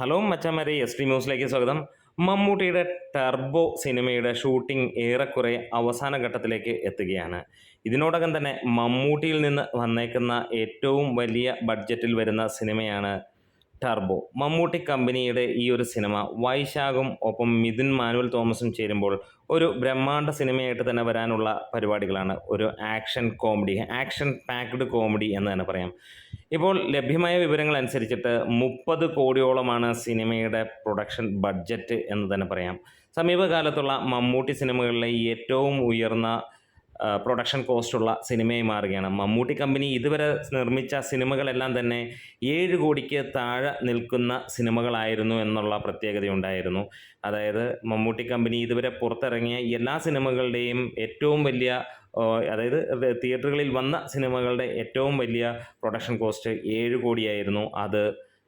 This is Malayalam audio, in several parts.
ഹലോ മച്ചാമാരെ എസ് ടി ന്യൂസിലേക്ക് സ്വാഗതം. മമ്മൂട്ടിയുടെ ടർബോ സിനിമയുടെ ഷൂട്ടിംഗ് ഏറെക്കുറെ അവസാന ഘട്ടത്തിലേക്ക് എത്തുകയാണ്. ഇതിനോടകം തന്നെ മമ്മൂട്ടിയിൽ നിന്ന് വന്നേക്കുന്ന ഏറ്റവും വലിയ ബഡ്ജറ്റിൽ വരുന്ന സിനിമയാണ് ടർബോ. മമ്മൂട്ടി കമ്പനിയുടെ ഈ ഒരു സിനിമ വൈശാഖും ഒപ്പം മിഥുൻ മാനുവൽ തോമസും ചേരുമ്പോൾ ഒരു ബ്രഹ്മാണ്ഡ സിനിമയായിട്ട് തന്നെ വരാനുള്ള പരിപാടികളാണ്. ഒരു action comedy action packed comedy എന്ന് തന്നെ പറയാം. ഇപ്പോൾ ലഭ്യമായ വിവരങ്ങൾ അനുസരിച്ചിട്ട് മുപ്പത് കോടിയോളമാണ് സിനിമയുടെ പ്രൊഡക്ഷൻ ബഡ്ജറ്റ് എന്ന് തന്നെ പറയാം. സമീപകാലത്തുള്ള മമ്മൂട്ടി സിനിമകളിലെ ഏറ്റവും ഉയർന്ന പ്രൊഡക്ഷൻ കോസ്റ്റുള്ള സിനിമയായി മാറുകയാണ്. മമ്മൂട്ടി കമ്പനി ഇതുവരെ നിർമ്മിച്ച സിനിമകളെല്ലാം തന്നെ ഏഴ് കോടിക്ക് താഴെ നിൽക്കുന്ന സിനിമകളായിരുന്നു എന്നുള്ള പ്രത്യേകതയുണ്ടായിരുന്നു അതായത് മമ്മൂട്ടി കമ്പനി ഇതുവരെ പുറത്തിറങ്ങിയ എല്ലാ സിനിമകളുടെയും ഏറ്റവും വലിയ അതായത് തിയേറ്ററുകളിൽ വന്ന സിനിമകളുടെ ഏറ്റവും വലിയ പ്രൊഡക്ഷൻ കോസ്റ്റ് ഏഴ് കോടിയായിരുന്നു. അത്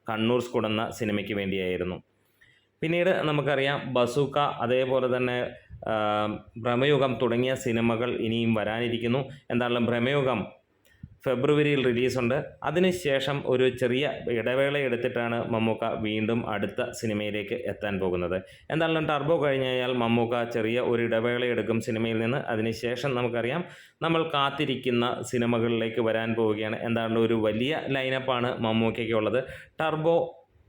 കണ്ണൂർ എന്ന സിനിമയ്ക്ക് വേണ്ടിയായിരുന്നു. പിന്നീട് നമുക്കറിയാം ബസൂക്ക അതേപോലെ തന്നെ ഭ്രമയുഗം തുടങ്ങിയ സിനിമകൾ ഇനിയും വരാനിരിക്കുന്നു. എന്തായാലും ഭ്രമയുഗം ഫെബ്രുവരിയിൽ റിലീസുണ്ട്. അതിനുശേഷം ഒരു ചെറിയ ഇടവേള എടുത്തിട്ടാണ് മമ്മൂക്ക വീണ്ടും അടുത്ത സിനിമയിലേക്ക് എത്താൻ പോകുന്നത്. എന്തായാലും ടർബോ കഴിഞ്ഞ് കഴിഞ്ഞാൽ മമ്മൂക്ക ചെറിയ ഒരു ഇടവേള എടുക്കും സിനിമയിൽ നിന്ന്. അതിനുശേഷം നമുക്കറിയാം നമ്മൾ കാത്തിരിക്കുന്ന സിനിമകളിലേക്ക് വരാൻ പോവുകയാണ്. എന്തായാലും ഒരു വലിയ ലൈനപ്പാണ് മമ്മൂക്കയ്ക്കുള്ളത്. ടർബോ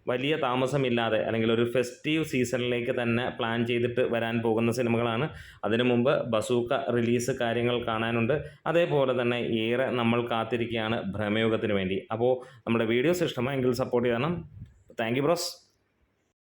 വലിയ താമസമില്ലാതെ അല്ലെങ്കിൽ ഒരു ഫെസ്റ്റീവ് സീസണിലേക്ക് തന്നെ പ്ലാൻ ചെയ്തിട്ട് വരാൻ പോകുന്ന സിനിമകളാണ്. അതിനു മുമ്പ് ബസൂക്ക റിലീസ് കാര്യങ്ങൾ കാണാനുണ്ട്. അതേപോലെ തന്നെ ഏറെ നമ്മൾ കാത്തിരിക്കുകയാണ് ഭ്രമയുഗത്തിന് വേണ്ടി. അപ്പോൾ നമ്മുടെ വീഡിയോസ് ഇഷ്ടമായെങ്കിൽ സപ്പോർട്ട് ചെയ്യണം. Thank you bros.